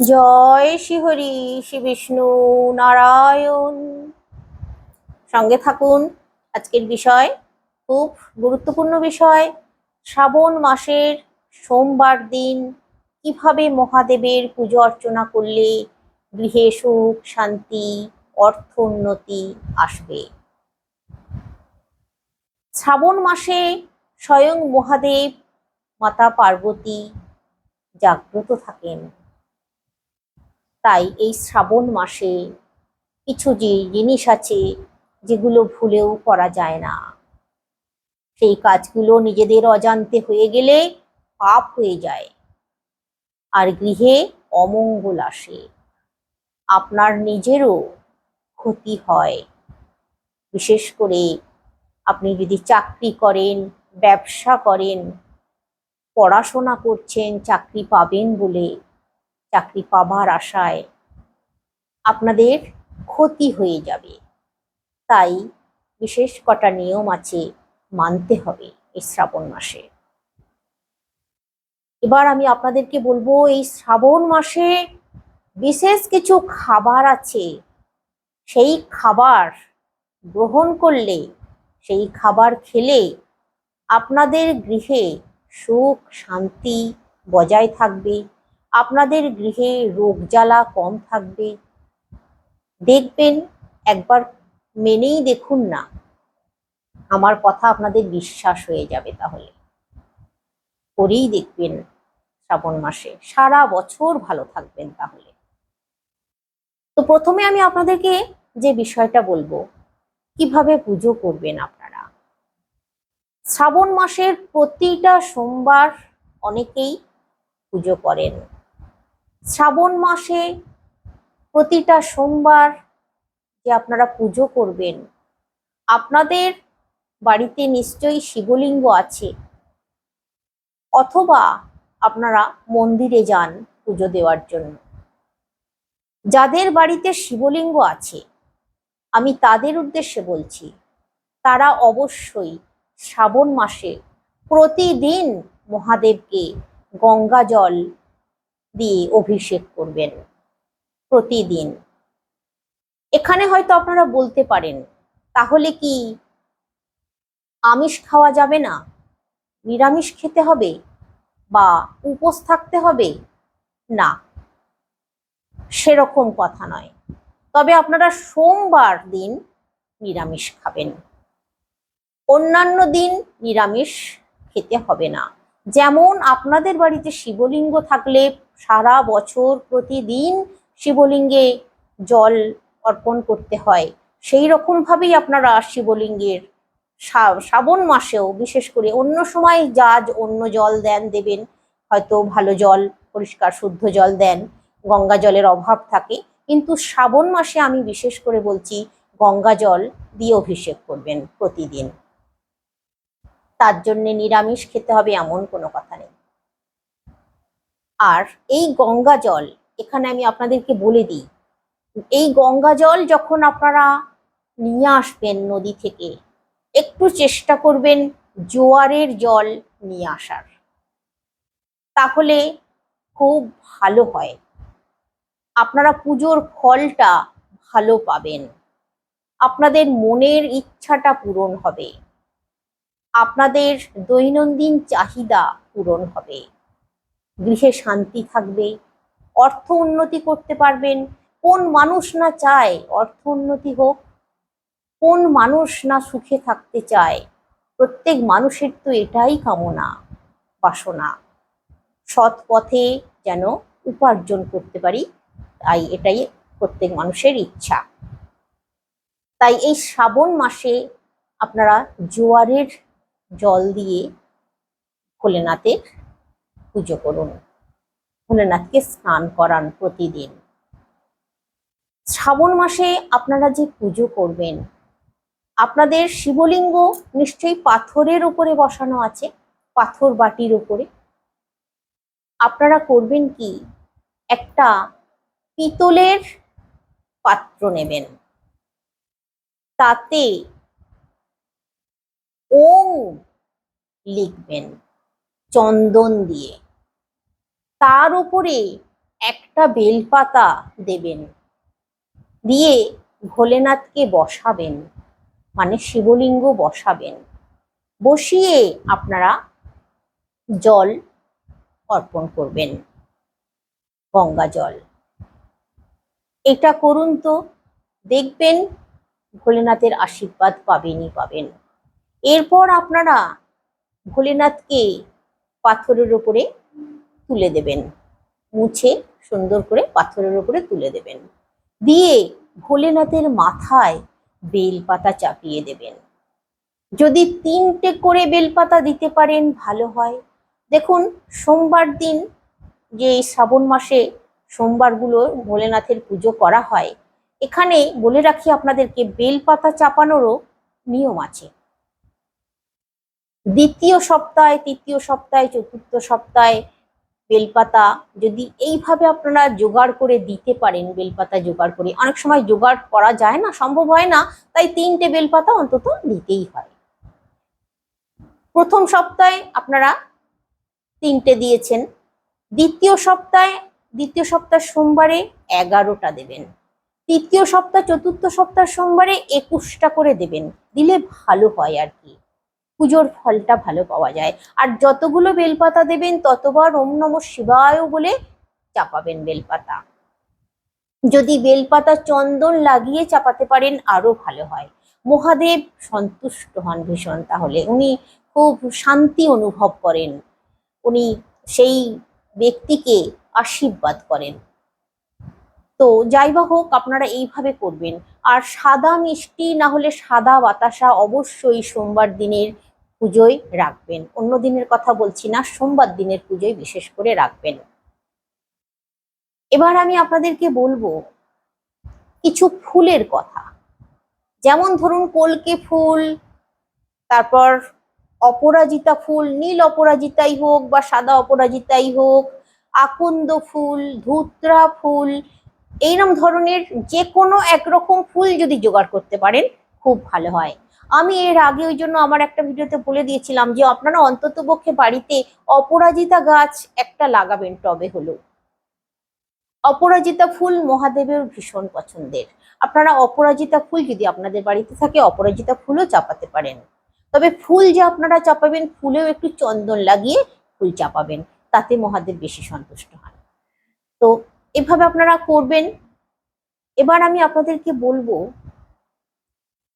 জয় শ্রীহরি শ্রী বিষ্ণু নারায়ণ। সঙ্গে থাকুন, আজকের বিষয় খুব গুরুত্বপূর্ণ বিষয়, শ্রাবণ মাসের সোমবার দিন কীভাবে মহাদেবের পুজো অর্চনা করলে গৃহে সুখ, শান্তি, অর্থ উন্নতি আসবে? শ্রাবণ মাসে স্বয়ং মহাদেব, মাতা পার্বতী জাগ্রত থাকেন। তাই এই শ্রাবণ মাসে কিছু যে জিনিস আছে যেগুলো ভুলেও করা যায় না। সেই কাজগুলো নিজেদের অজান্তে হয়ে গেলে পাপ হয়ে যায়। আর গৃহে অমঙ্গল আসে। আপনার নিজেরও ক্ষতি হয়। বিশেষ করে আপনি যদি চাকরি করেন, ব্যবসা করেন, পড়াশোনা করছেন, চাকরি পাবেন বলে চাকরি পাবার আশায় আপনাদের ক্ষতি হয়ে যাবে। তাই বিশেষ কটা নিয়ম আছে মানতে হবে এই শ্রাবণ মাসে। এবার আমি আপনাদেরকে বলব, এই শ্রাবণ মাসে বিশেষ কিছু খাবার আছে। সেই খাবার গ্রহণ করলে, সেই খাবার খেলে আপনাদের গৃহে সুখ শান্তি বজায় থাকবে। আপনাদের গৃহে রোগ জ্বালা কম থাকবে। দেখবেন, একবার মেনেই দেখুন না। আমার কথা আপনাদের বিশ্বাস হয়ে যাবে তাহলে। করেই দেখবেন শ্রাবণ মাসে। সারা বছর ভালো থাকবেন তাহলে। তো প্রথমে আমি আপনাদেরকে যে বিষয়টা বলব, কীভাবে পুজো করবেন আপনারা? শ্রাবণ মাসের প্রতিটা সোমবার অনেকেই পুজো করেন। শ্রাবণ মাসে প্রতিটা সোমবার যে আপনারা পুজো করবেন, আপনাদের বাড়িতে নিশ্চয়ই শিবলিঙ্গ আছে। অথবা আপনারা মন্দিরে যান পুজো দেওয়ার জন্য। যাদের বাড়িতে শিবলিঙ্গ আছে, আমি তাদের উদ্দেশ্যে বলছি, তারা অবশ্যই শ্রাবণ মাসে প্রতিদিন মহাদেবকে গঙ্গা জল দিয়ে অভিষেক করবেন প্রতিদিন। এখানে হয়তো আপনারা বলতে পারেন, তাহলে কি আমিষ খাওয়া যাবে না? নিরামিষ খেতে হবে বা উপোস থাকতে হবে? না, সেরকম কথা নয়। তবে আপনারা সোমবার দিন নিরামিষ খাবেন। অন্যান্য দিন নিরামিষ খেতে হবে না। যেমন আপনাদের বাড়িতে শিবলিঙ্গ থাকলে সারা বছর প্রতিদিন শিবলিঙ্গে জল অর্পণ করতে হয়। সেই রকম ভাবেই আপনারা শিবলিঙ্গের শ্রাবণ মাসেও বিশেষ করে অন্য সময় যা অন্য জল দেন, দেবেন, হয়তো ভালো জল, পরিষ্কার, শুদ্ধ জল দেন, গঙ্গা জলের অভাব থাকে। কিন্তু শ্রাবণ মাসে আমি বিশেষ করে বলছি, গঙ্গা জল দিয়ে অভিষেক করবেন প্রতিদিন। তার জন্যে নিরামিষ খেতে হবে এমন কোনো কথা নেই। আর এই গঙ্গা জল, এখানে আমি আপনাদেরকে বলে দিই, এই গঙ্গা জল যখন আপনারা নিয়ে আসবেন নদী থেকে, একটু চেষ্টা করবেন জোয়ারের জল নিয়ে আসার। তাহলে খুব ভালো হয়। আপনারা পুজোর ফলটা ভালো পাবেন। আপনাদের মনের ইচ্ছাটা পূরণ হবে। আপনাদের দৈনন্দিন চাহিদা পূরণ হবে। গৃহে শান্তি থাকবে অর্থ উন্নতি করতে পারবেন। কোন মানুষ না চায় অর্থ উন্নতি হোক, কোন মানুষ না সুখে থাকতে চায়, প্রত্যেক মানুষের তো এটাই কামনা, বাসনা। সৎ পথে যেন উপার্জন করতে পারি, তাই এটাই প্রত্যেক মানুষের ইচ্ছা। তাই এই শ্রাবণ মাসে আপনারা জোয়ারের জল দিয়ে ভোলেনাথের পুজো করুন। ভোলেনাথকে স্নান করান প্রতিদিন। শ্রাবণ মাসে আপনারা যে পুজো করবেন, আপনাদের শিবলিঙ্গ নিশ্চয়ই পাথরের উপরে বসানো আছে, পাথর বাটির উপরে। আপনারা করবেন কি? একটা পিতলের পাত্র নেবেন। তাতে ওং লিখবেন, চন্দন দিয়ে। তার উপরে একটা বেলপাতা দেবেন। দিয়ে ভোলেনাথকে বসাবেন মানে শিবলিঙ্গ বসাবেন। বসিয়ে আপনারা জল অর্পণ করবেন, গঙ্গা জল। এটা করুন তো, দেখবেন ভোলেনাথের আশীর্বাদ পাবেনই পাবেন। এরপর আপনারা ভোলেনাথকে পাথরের উপরে তুলে দেবেন। মুছে সুন্দর করে পাথরের উপরে তুলে দেবেন। দিয়ে ভোলেনাথের মাথায় বেলপাতা চাপিয়ে দেবেন। যদি তিনটে করে বেলপাতা দিতে পারেন, ভালো হয়। দেখুন, সোমবার দিন যে এই শ্রাবণ মাসে সোমবারগুলো ভোলেনাথের পুজো করা হয়, এখানে বলে রাখি আপনাদেরকে, বেলপাতা চাপানোরও নিয়ম আছে। দ্বিতীয় সপ্তাহে, তৃতীয় সপ্তাহে, চতুর্থ সপ্তাহে বেলপাতা যদি এইভাবে আপনারা জোগাড় করে দিতে পারেন, বেলপাতা জোগাড় করে, অনেক সময় জোগাড় করা যায় না, সম্ভব হয় না, তাই তিনটে বেলপাতা অন্তত দিতেই হয়। প্রথম সপ্তাহে আপনারা তিনটে দিয়েছেন, দ্বিতীয় সপ্তাহে, দ্বিতীয় সপ্তাহ সোমবারে এগারোটা দেবেন, তৃতীয় সপ্তাহ, চতুর্থ সপ্তাহ সোমবারে একুশটা করে দেবেন, দিলে ভালো হয় আর কি। পুজোর ফলটা ভালো পাওয়া যায়। আর যতগুলো বেলপাতা দেবেন, ততবার ওম নম শিবায় বলে চাপাবেন বেলপাতা। যদি বেলপাতা চন্দন লাগিয়ে চাপাতে পারেন আরও ভালো হয়। মহাদেব সন্তুষ্ট হন ভীষণ তাহলে। উনি খুব শান্তি অনুভব করেন। উনি সেই ব্যক্তিকে আশীর্বাদ করেন। তো যাই হোক, আপনারা এইভাবে করবেন। আর সাদা মিষ্টি না হলে সাদা বাতাসা অবশ্যই সোমবার দিনের পুজোয় রাখবেন। অন্য দিনের কথা বলছি না, সোমবার দিনের পুজোয় বিশেষ করে রাখবেন। এবার আমি আপনাদেরকে বলব কিছু ফুলের কথা। যেমন ধরুন কলকে ফুল, তারপর অপরাজিতা ফুল, নীল অপরাজিতাই হোক বা সাদা অপরাজিতাই হোক, আকন্দ ফুল, ধুত্রা ফুল এইরকম ধরনের যে কোনো একরকম ফুল যদি জোগাড় করতে পারেন, খুব ভালো হয়। আমি এর আগে ওই জন্য আমার একটা ভিডিওতে বলে দিয়েছিলাম যে আপনারা অন্তত পক্ষে বাড়িতে অপরাজিতা গাছ একটা লাগাবেন টবে হলো অপরাজিতা ফুল মহাদেবের ভীষণ পছন্দের। আপনারা অপরাজিতা ফুল যদি আপনাদের বাড়িতে থাকে, অপরাজিতা ফুলও চাপাতে পারেন। তবে ফুল যে আপনারা চাপাবেন, ফুলেও একটু চন্দন লাগিয়ে ফুল চাপাবেন, তাতে মহাদেব বেশি সন্তুষ্ট হন। তো এভাবে আপনারা করবেন। এবার আমি আপনাদেরকে বলব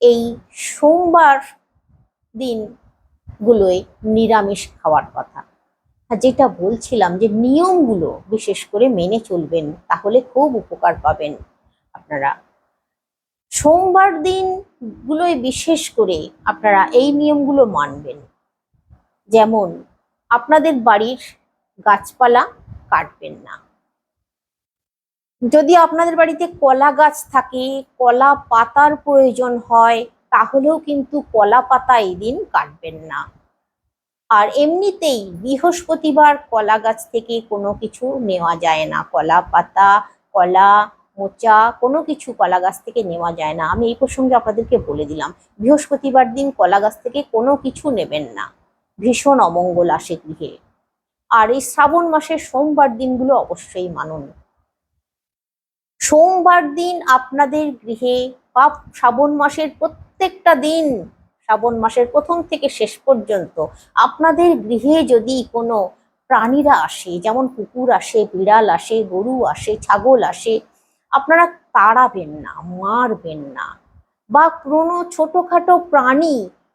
এই সোমবার দিন গুলোয় নিরামিষ খাওয়ার কথা। যেটা বলছিলাম যে নিয়মগুলো বিশেষ করে মেনে চলবেন, তাহলে খুব উপকার পাবেন আপনারা। সোমবার দিন গুলোয় বিশেষ করে আপনারা এই নিয়মগুলো মানবেন। যেমন, আপনাদের বাড়ির গাছপালা কাটবেন না। যদি আপনাদের বাড়িতে কলা গাছ থাকে, কলা পাতার প্রয়োজন হয়, তাহলেও কিন্তু কলা পাতা এই দিন কাটবেন না। আর এমনিতেই বৃহস্পতিবার কলা গাছ থেকে কোনো কিছু নেওয়া যায় না। কলা পাতা, কলা মোচা, কোনো কিছু কলা গাছ থেকে নেওয়া যায় না। আমি এই প্রসঙ্গে আপনাদেরকে বলে দিলাম, বৃহস্পতিবার দিন কলা গাছ থেকে কোনো কিছু নেবেন না। ভীষণ অমঙ্গল আসে গৃহে। আর এই শ্রাবণ মাসের সোমবার দিনগুলো অবশ্যই মানুন। সোমবার দিন আপনাদের গৃহে বা শ্রাবণ মাসের প্রত্যেকটা দিন, শ্রাবণ মাসের প্রথম থেকে শেষ পর্যন্ত আপনাদের গৃহে যদি কোনো প্রাণীরা আসে, যেমন কুকুর আসে, বিড়াল আসে, গরু আসে, ছাগল আসে, আপনারা তাড়াবেন না, মারবেন না। বা কোনো ছোটোখাটো প্রাণী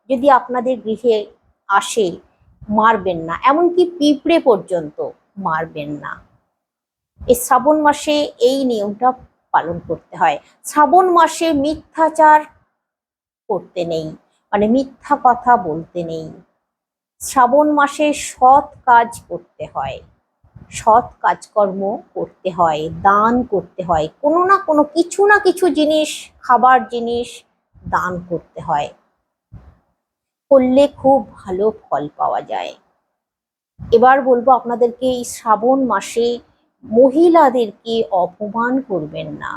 যদি আপনাদের গৃহে আসে, মারবেন না। এমনকি পিঁপড়ে পর্যন্ত মারবেন না। এই শ্রাবণ মাসে এই নিয়মটা পালন করতে হয়। শ্রাবণ মাসে মিথ্যাচার করতে নেই মানে মিথ্যা কথা বলতে নেই। শ্রাবণ মাসে সৎ কাজ করতে হয়, সৎ কাজকর্ম করতে হয়, দান করতে হয়, কোনো না কোনো কিছু না কিছু জিনিস, খাবার জিনিস দান করতে হয়। করলে খুব ভালো ফল পাওয়া যায়। এবার বলব আপনাদেরকে এই শ্রাবণ মাসে মহিলাদেরকে অপমান করবেন না।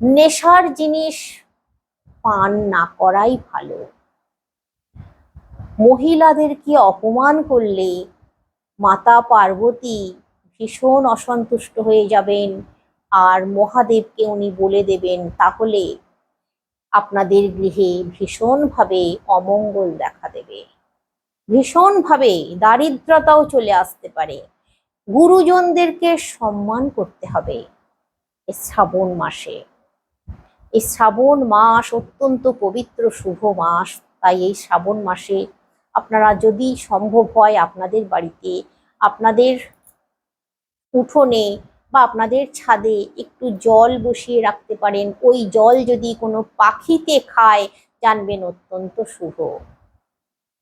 নেশার জিনিস পান না করাই ভালো। মহিলাদেরকে অপমান করলে মাতা পার্বতী ভীষণ অসন্তুষ্ট হয়ে যাবেন আর মহাদেবকে উনি বলে দেবেন, তাহলে আপনাদের গৃহে ভীষণভাবে অমঙ্গল দেখা দেবে। ভীষণভাবে দারিদ্রতাও চলে আসতে পারে। গুরুজনদেরকে সম্মান করতে হবে এই শ্রাবণ মাসে। এই শ্রাবণ মাস অত্যন্ত পবিত্র, শুভ মাস। তাই এই শ্রাবণ মাসে আপনারা যদি সম্ভব হয় আপনাদের বাড়িতে আপনাদের উঠোনে বা আপনাদের ছাদে একটু জল বসিয়ে রাখতে পারেন। ওই জল যদি কোনো পাখিতে খায়, জানবেন অত্যন্ত শুভ।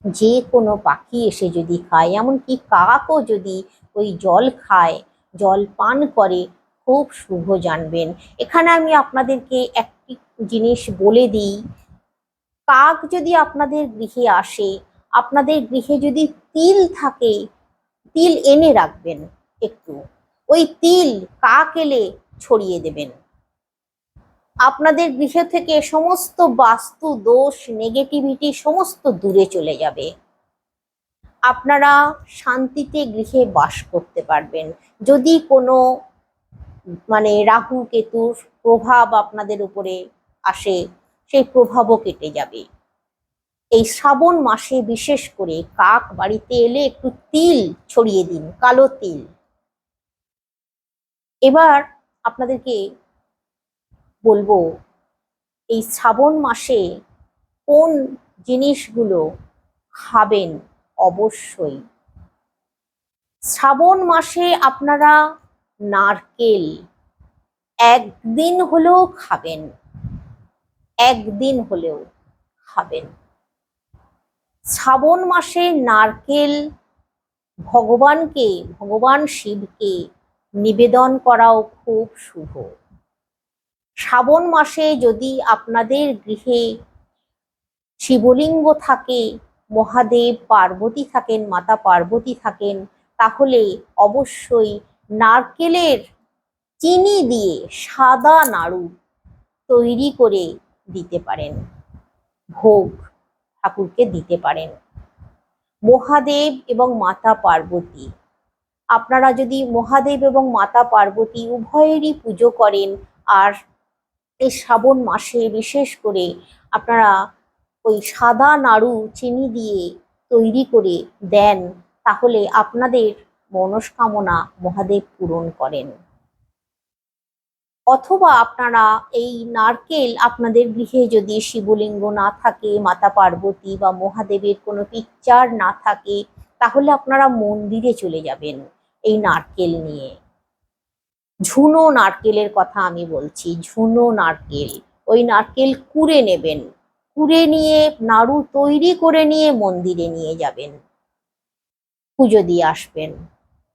যে কোনো পাখি এসে যদি খায়, এমনকি কাকও যদি ওই জল খায়, জল পান করে, খুব শুভ জানবেন। এখানে আমি আপনাদেরকে একটি জিনিস বলে দিই। কাক যদি আপনাদের গৃহে আসে, আপনাদের গৃহে যদি তিল থাকে, তিল এনে রাখবেন একটু। ওই তিল কাক এলে ছড়িয়ে দেবেন। আপনাদের গৃহ থেকে সমস্ত বাস্তু, দোষ নেগেটিভিটি সমস্ত দূরে চলে যাবে। আপনারা শান্তিতে গৃহে বাস করতে পারবেন। যদি কোনো মানে রাহু, কেতুর প্রভাব আপনাদের উপরে আসে, সেই প্রভাবও কেটে যাবে। এই শ্রাবণ মাসে বিশেষ করে কাক বাড়িতে এলে একটু তিল ছড়িয়ে দিন, কালো তিল। এবার আপনাদেরকে বলব, এই শ্রাবণ মাসে কোন জিনিসগুলো খাবেন অবশ্যই। শ্রাবণ মাসে আপনারা নারকেল একদিন হলেও খাবেন। একদিন হলেও খাবেন। শ্রাবণ মাসে নারকেল ভগবানকে, ভগবান শিবকে নিবেদন করাও খুব শুভ। শ্রাবণ মাসে যদি আপনাদের গৃহে শিবলিঙ্গ থাকে মহাদেব পার্বতী থাকেন, মাতা পার্বতী থাকেন, তাহলে অবশ্যই নারকেলের চিনি দিয়ে সাদা নাড়ু তৈরি করে দিতে পারেন। ভোগ ঠাকুরকে দিতে পারেন। মহাদেব এবং মাতা পার্বতী, আপনারা যদি মহাদেব এবং মাতা পার্বতী উভয়েরই পুজো করেন, আর এই শ্রাবণ মাসে বিশেষ করে আপনারা ওই সাদা নাড়ু চিনি দিয়ে তৈরি করে দেন, তাহলে আপনাদের মনস্কামনা মহাদেব পূরণ করেন। অথবা আপনারা এই নারকেল আপনাদের গৃহে যদি শিবলিঙ্গ না থাকে, মাতা পার্বতী বা মহাদেবের কোনো পিকচার না থাকে, তাহলে আপনারা মন্দিরে চলে যাবেন এই নারকেল নিয়ে। ঝুনো নারকেলের কথা আমি বলছি, ঝুনো নারকেল। ওই নারকেল কুড়ে নেবেন। কুড়ে নিয়ে, নাড়ু তৈরি করে নিয়ে মন্দিরে নিয়ে যাবেন। পুজো দিয়ে আসবেন।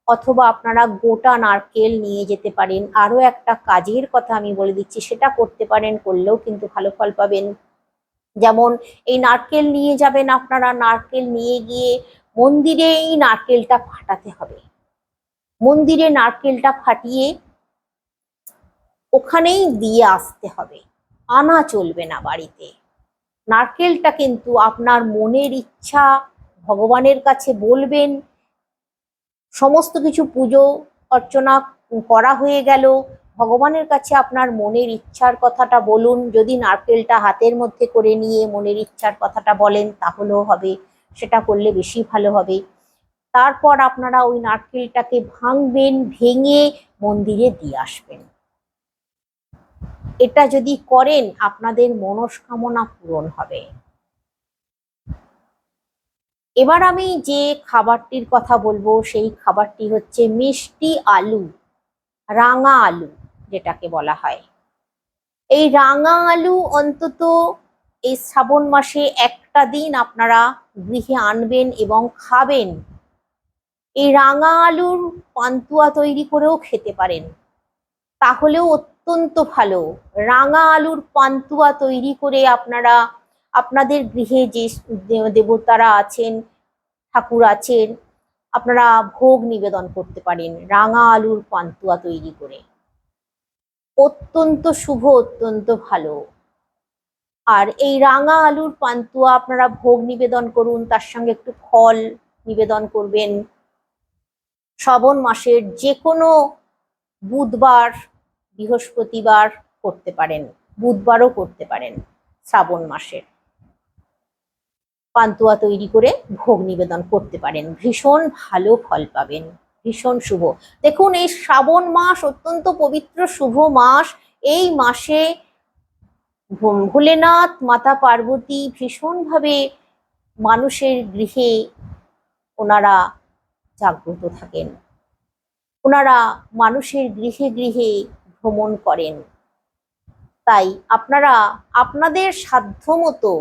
অথবা আপনারা গোটা নারকেল নিয়ে যেতে পারেন। আরও একটা কাজের কথা আমি বলে দিচ্ছি, সেটা করতে পারেন, করলেও কিন্তু ভালো ফল পাবেন। যেমন, এই নারকেল নিয়ে যাবেন আপনারা, নারকেল নিয়ে গিয়ে মন্দিরে এই নারকেলটা ফাটাতে হবে। মন্দিরে নারকেলটা ফাটিয়ে ওখানেই দিয়ে আসতে হবে। আনা চলবে না বাড়িতে। নারকেলটা কিন্তু আপনার মনের ইচ্ছা, ভগবানের কাছে বলবেন। সমস্ত কিছু পুজো অর্চনা করা হয়ে গেল। ভগবানের কাছে আপনার মনের ইচ্ছার কথাটা বলুন। যদি নারকেলটা হাতের মধ্যে করে নিয়ে মনের ইচ্ছার কথাটা বলেন, তাহলেও হবে। সেটা করলে বেশি ভালো হবে। তারপর আপনারা ওই নারকেলটাকে ভাঙবেন, ভেঙে মন্দিরে দিয়ে আসবেন। এটা যদি করেন, আপনাদের মনস্কামনা পূরণ হবে। এবার আমি যে খাবারটির কথা বলব, সেই খাবারটি হচ্ছে মিষ্টি আলু, রাঙা আলু যেটাকে বলা হয়। এই রাঙা আলু অন্তত এই শ্রাবণ মাসে একটা দিন আপনারা গৃহে আনবেন এবং খাবেন। এই রাঙা আলুর পান্তুয়া তৈরি করেও খেতে পারেন। তাহলেও অত্যন্ত ভালো। রাঙা আলুর পান্তুয়া তৈরি করে আপনারা, আপনাদের গৃহে যে দেবতারা আছেন, ঠাকুর আছেন, আপনারা ভোগ নিবেদন করতে পারেন রাঙা আলুর পান্তুয়া তৈরি করে। অত্যন্ত শুভ, অত্যন্ত ভালো। আর এই রাঙা আলুর পান্তুয়া আপনারা ভোগ নিবেদন করুন, তার সঙ্গে একটু ফল নিবেদন করবেন। শ্রাবণ মাসের যে কোনো বুধবার বৃহস্পতিবার করতে পারেন, বুধবারও করতে পারেন শ্রাবণ মাসের। পান্তুয়া তৈরি করে ভোগ নিবেদন করতে পারেন। ভীষণ ভালো ফল পাবেন। ভীষণ শুভ। দেখুন, এই শ্রাবণ মাস অত্যন্ত পবিত্র শুভ মাস। এই মাসে ভোলেনাথ, মাতা পার্বতী ভীষণভাবে মানুষের গৃহে ওনারা জাগ্রত থাকেন। ওনারা মানুষের গৃহে গৃহে ভ্রমণ করেন। তাই আপনারা আপনাদের সাধ্যমতো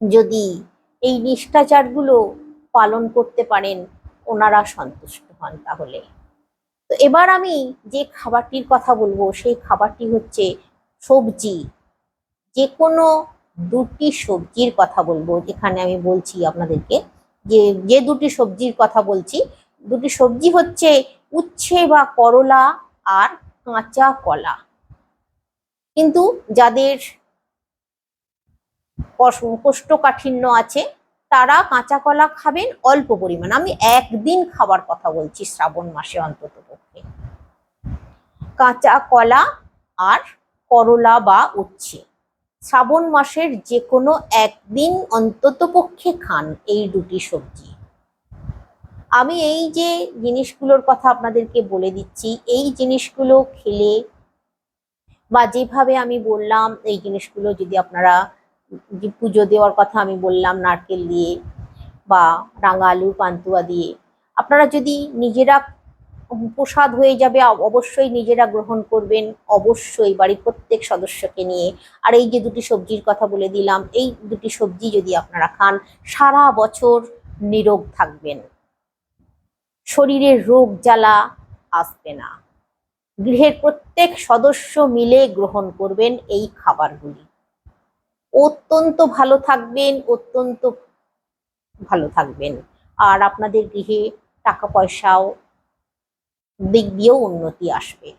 যদি এই নিষ্ঠাচারগুলো পালন করতে পারেন, ওনারা সন্তুষ্ট হন তাহলে। তো এবার আমি যে খাবারটির কথা বলব, সেই খাবারটি হচ্ছে সবজি। যে কোনো দুটি সবজির কথা বলব, যেখানে আমি বলছি আপনাদেরকে যে যে দুটি সবজির কথা বলছি, দুটি সবজি হচ্ছে উচ্ছে বা করলা আর কাঁচা কলা। কিন্তু যাদের কষ- কোষ্ঠকাঠিন্য আছে, তারা কাঁচা কলা খাবেন অল্প পরিমাণ। আমি একদিন খাবার কথা বলছি শ্রাবণ মাসে অন্তত পক্ষে। কাঁচা কলা আর করলা বা উচ্ছে। শ্রাবণ মাসের যে কোনো একদিন অন্তত পক্ষে খান এই দুটি সবজি। আমি এই যে জিনিসগুলোর কথা আপনাদেরকে বলে দিচ্ছি, এই জিনিসগুলো খেলে বা যেভাবে আমি বললাম, এই জিনিসগুলো যদি আপনারা পুজো দেওয়ার কথা আমি বললাম, নারকেল দিয়ে বা রাঙা আলু পান্তুয়া দিয়ে, আপনারা যদি নিজেরা প্রসাদ হয়ে যাবে অবশ্যই নিজেরা গ্রহণ করবেন, অবশ্যই বাড়ির প্রত্যেক সদস্যকে নিয়ে। আর এই যে দুটি সবজির কথা বলে দিলাম, এই দুটি সবজি যদি আপনারা খান, সারা বছর নিরোগ থাকবেন। শরীরে রোগ জ্বালা আসবে না। গৃহের প্রত্যেক সদস্য মিলে গ্রহণ করবেন এই খাবারগুলি। অত্যন্ত ভালো থাকবেন, অত্যন্ত ভালো থাকবেন। আর আপনাদের গৃহে টাকা পয়সাও দিক দিয়েও উন্নতি আসবে।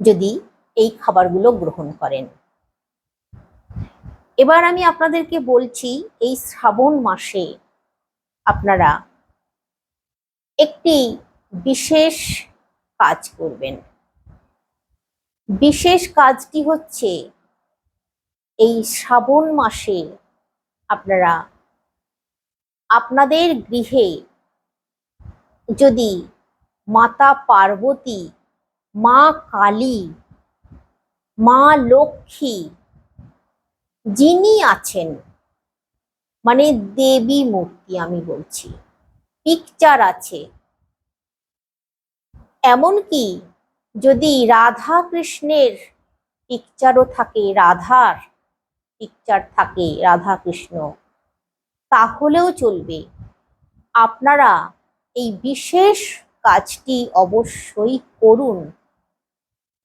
যদি এই খাবারগুলো গ্রহণ করেন। এবার আমি আপনাদেরকে বলছি, এই শ্রাবণ মাসে আপনারা একটি বিশেষ কাজ করবেন। বিশেষ কাজটি হচ্ছে এই শ্রাবণ মাসে আপনারা আপনাদের গৃহে যদি মাতা পার্বতী, মা কালী, মা লক্ষ্মী যিনি আছেন মানে দেবী মূর্তি আমি বলছি পিকচার আছে। এমনকি যদি রাধা কৃষ্ণের পিকচারও থাকে, রাধার পিকচার থাকে রাধা কৃষ্ণ তাহলেও চলবে। আপনারা এই বিশেষ কাজটি অবশ্যই করুন।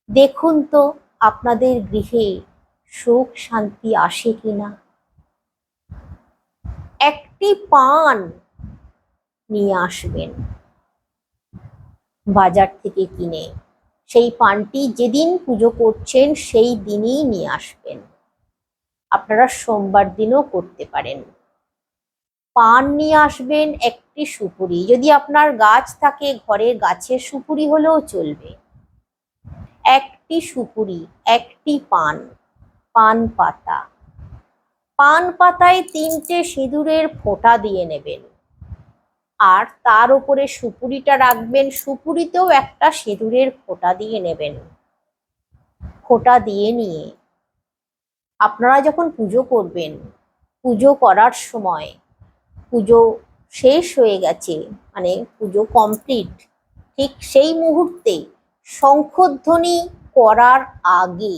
দেখুন তো আপনাদের গৃহে সুখ শান্তি আসে কিনা। একটি পান নিয়ে আসবেন। বাজার থেকে কিনে। সেই পানটি যেদিন পুজো করছেন, সেই দিনই নিয়ে আসবেন। আপনারা সোমবার দিনও করতে পারেন। পান নিয়ে আসবেন একটি সুপুরি। যদি আপনার গাছ থাকে ঘরের গাছের সুপুরি হলেও চলবে। একটি সুপুরি, একটি পান পান পাতা। পান পাতায় তিনটে সিঁদুরের ফোঁটা দিয়ে নেবেন। আর তার উপরে সুপুরিটা রাখবেন। সুপুরিতেও একটা সিঁদুরের ফোঁটা দিয়ে নেবেন। ফোঁটা দিয়ে নিয়ে আপনারা যখন পুজো করবেন, পুজো করার সময়, পুজো শেষ হয়ে গেছে মানে পুজো কমপ্লিট ঠিক সেই মুহূর্তে শঙ্খধ্বনি করার আগে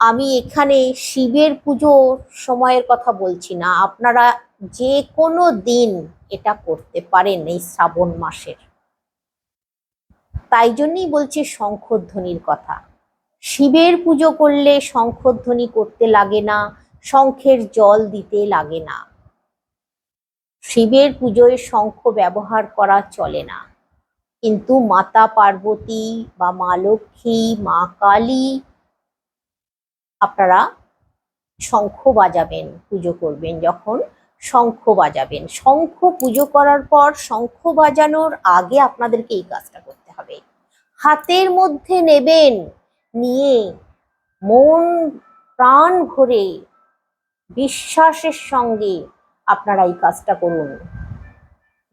আমি এখানে শিবের পুজোর সময়ের কথা বলছি না। আপনারা যে কোনো দিন এটা করতে পারেন এই শ্রাবণ মাসের। তাই জন্যই বলছি শঙ্খধ্বনির কথা। শিবের পুজো করলে শঙ্খধ্বনি করতে লাগে না, শঙ্খের জল দিতে লাগে না। শিবের পুজোয় শঙ্খ ব্যবহার করা চলে না। কিন্তু মাতা পার্বতী বা মা লক্ষ্মী, মা কালী আপনারা শঙ্খ বাজাবেন, পুজো করবেন যখন শঙ্খ বাজাবেন। শঙ্খ পুজো করার পর শঙ্খ বাজানোর আগে আপনাদেরকে এই কাজটা করতে হবে। হাতের মধ্যে নেবেন নিয়ে মন প্রাণ ভরে বিশ্বাসের সঙ্গে আপনারা এই কাজটা করুন।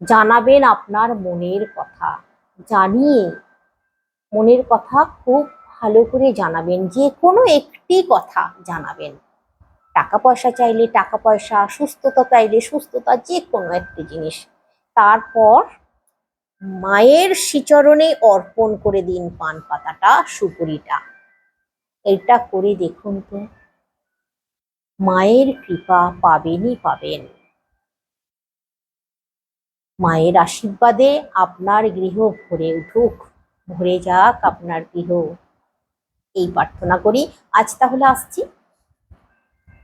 জানাবেন আপনার মনের কথা। জানিয়ে মনের কথা খুব ভালো করে জানাবেন। যে কোনো একটি কথা জানাবেন। টাকা পয়সা চাইলে টাকা পয়সা সুস্থতা চাইলে সুস্থতা যে কোনো একটি জিনিস। তারপর মায়ের শ্রীচরণে অর্পণ করে দিন পান পাতাটা, সুপুরিটা। এটা করে দেখুন তো। মায়ের কৃপা পাবেনই পাবেন। মায়ের আশীর্বাদে আপনার গৃহ ভরে উঠুক, ভরে যাক আপনার গৃহ। এই প্রার্থনা করি। আজ তাহলে আসছি।